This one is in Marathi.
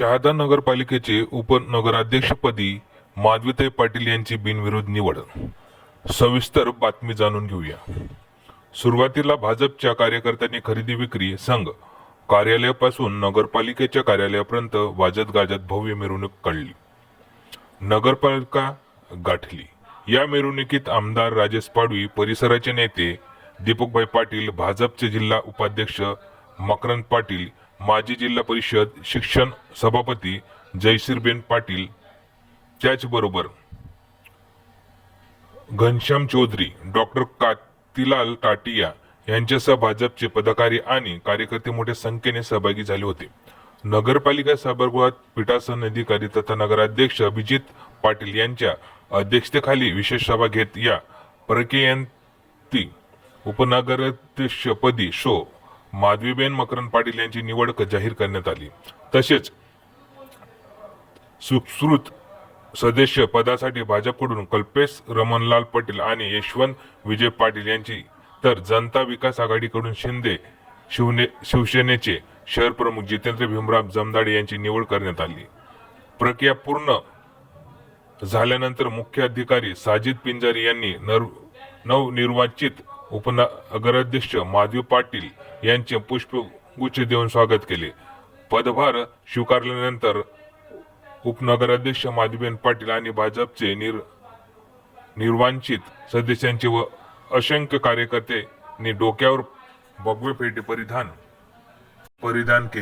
शहादा नगरपालिकेचे उपनगराध्यक्षपदी माधवीताई पाटील यांची बिनविरोध निवड. सविस्तर बातमी जाणून घेऊया. सुरुवातीला भाजपच्या कार्यकर्त्यांनी खरेदी विक्री संघ कार्यालयापासून नगरपालिकेच्या कार्यालयापर्यंत वाजत गाजत भव्य मिरवणूक काढली. नगरपालिका गाठली. या मिरवणुकीत आमदार राजेश पाडवी परिसराचे नेते दीपकभाई पाटील भाजपचे जिल्हा उपाध्यक्ष मकरंद पाटील माजी जिल्हा परिषद शिक्षण सभापती जयश्रीबेन पाटील. त्याचबरोबर घनश्याम चौधरी डॉक्टर कातीलाल टाटिया यांच्यासह भाजपचे पदाधिकारी आणि कार्यकर्ते मोठ्या संख्येने सहभागी झाले होते. नगरपालिका सभागृहात पीठासन अधिकारी तथा नगराध्यक्ष अभिजित पाटील यांच्या अध्यक्षतेखाली विशेष सभा घेत या प्रक्रियांती उपनगराध्यक्षपदी शो माधवीबेन मकरंद पाटील यांची निवड जाहीर करण्यात आली. तसेच सुश्रुत सदस्य पदासाठी भाजपकडून कल्पेश रमणलाल पटेल आणि यशवंत विजय पाटील यांची तर जनता विकास आघाडीकडून शिंदे शिवने शिवसेनेचे शहर प्रमुख जितेंद्र भीमराव जमदाडे यांची निवड करण्यात आली. प्रक्रिया पूर्ण झाल्यानंतर मुख्य अधिकारी साजिद पिंजारी यांनी नर नवनिर्वाचित उपनगराध्यक्ष माधवी पाटील यांचे पुष्पगुच्छ देऊन स्वागत केले. पदभार स्वीकारल्यानंतर उपनगराध्यक्ष माधवीबेन पाटील आणि भाजपचे निर निर्वांचित सदस्यांचे व असंख्य कार्यकर्त्यांनी डोक्यावर भगवे फेटे परिधान परिधान केले.